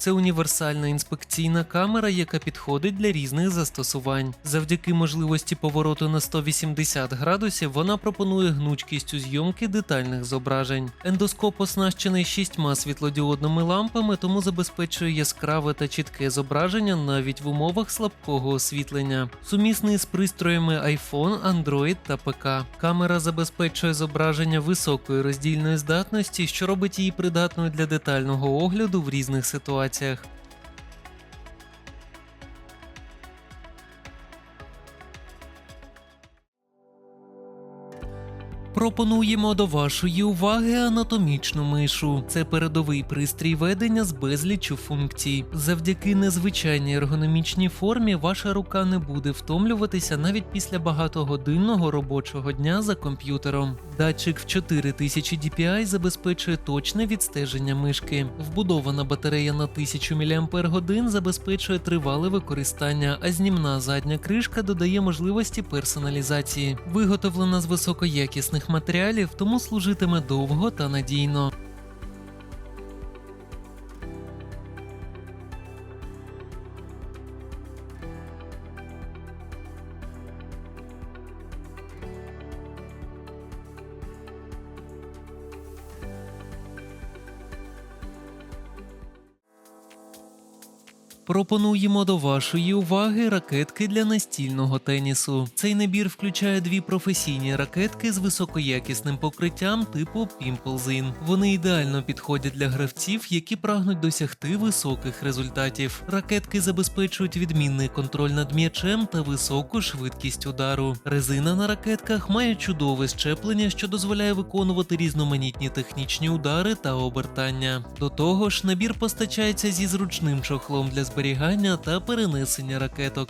Це універсальна інспекційна камера, яка підходить для різних застосувань. Завдяки можливості повороту на 180 градусів вона пропонує гнучкість у зйомки детальних зображень. Ендоскоп оснащений шістьма світлодіодними лампами, тому забезпечує яскраве та чітке зображення навіть в умовах слабкого освітлення. Сумісний з пристроями iPhone, Android та ПК. Камера забезпечує зображення високої роздільної здатності, що робить її придатною для детального огляду в різних ситуаціях. локаціях Пропонуємо до вашої уваги анатомічну мишу. Це передовий пристрій ведення з безліччю функцій. Завдяки незвичайній ергономічній формі ваша рука не буде втомлюватися навіть після багатогодинного робочого дня за комп'ютером. Датчик в 4000 DPI забезпечує точне відстеження мишки. Вбудована батарея на 1000 мАч забезпечує тривале використання, а знімна задня кришка додає можливості персоналізації. Виготовлена з високоякісних матеріалів, тому служитиме довго та надійно. Пропонуємо до вашої уваги ракетки для настільного тенісу. Цей набір включає дві професійні ракетки з високоякісним покриттям типу Pimple Вони ідеально підходять для гравців, які прагнуть досягти високих результатів. Ракетки забезпечують відмінний контроль над м'ячем та високу швидкість удару. Резина на ракетках має чудове щеплення, що дозволяє виконувати різноманітні технічні удари та обертання. До того ж, набір постачається зі зручним чохлом для зберігання та перенесення ракеток.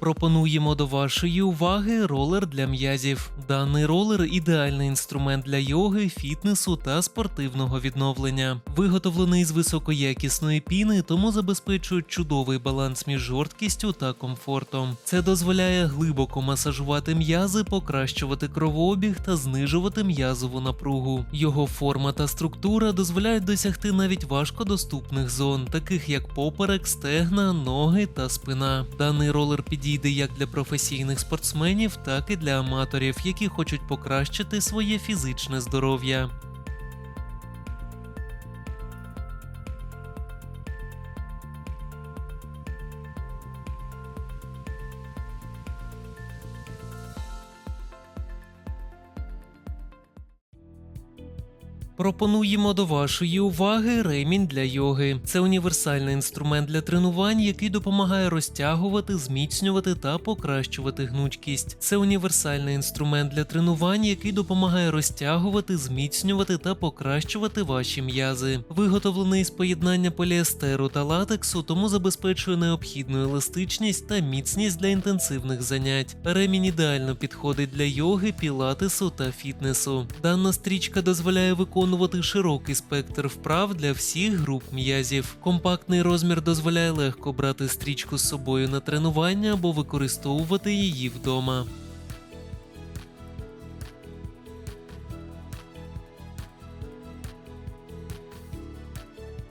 Пропонуємо до вашої уваги ролер для м'язів. Даний ролер ідеальний інструмент для йоги, фітнесу та спортивного відновлення. Виготовлений з високоякісної піни, тому забезпечує чудовий баланс між жорсткістю та комфортом. Це дозволяє глибоко масажувати м'язи, покращувати кровообіг та знижувати м'язову напругу. Його форма та структура дозволяють досягти навіть важкодоступних зон, таких як поперек, стегна, ноги та спина. Даний ролер підійде як для професійних спортсменів, так і для аматорів, які хочуть покращити своє фізичне здоров'я. Пропонуємо до вашої уваги ремінь для йоги. Це універсальний інструмент для тренувань, який допомагає розтягувати, зміцнювати та покращувати гнучкість. Це універсальний інструмент для тренувань, який допомагає розтягувати, зміцнювати та покращувати ваші м'язи. Виготовлений з поєднання поліестеру та латексу, тому забезпечує необхідну еластичність та міцність для інтенсивних занять. Ремінь ідеально підходить для йоги, пілатесу та фітнесу. Дана стрічка дозволяє виконувати широкий спектр вправ для всіх груп м'язів. Компактний розмір дозволяє легко брати стрічку з собою на тренування або використовувати її вдома.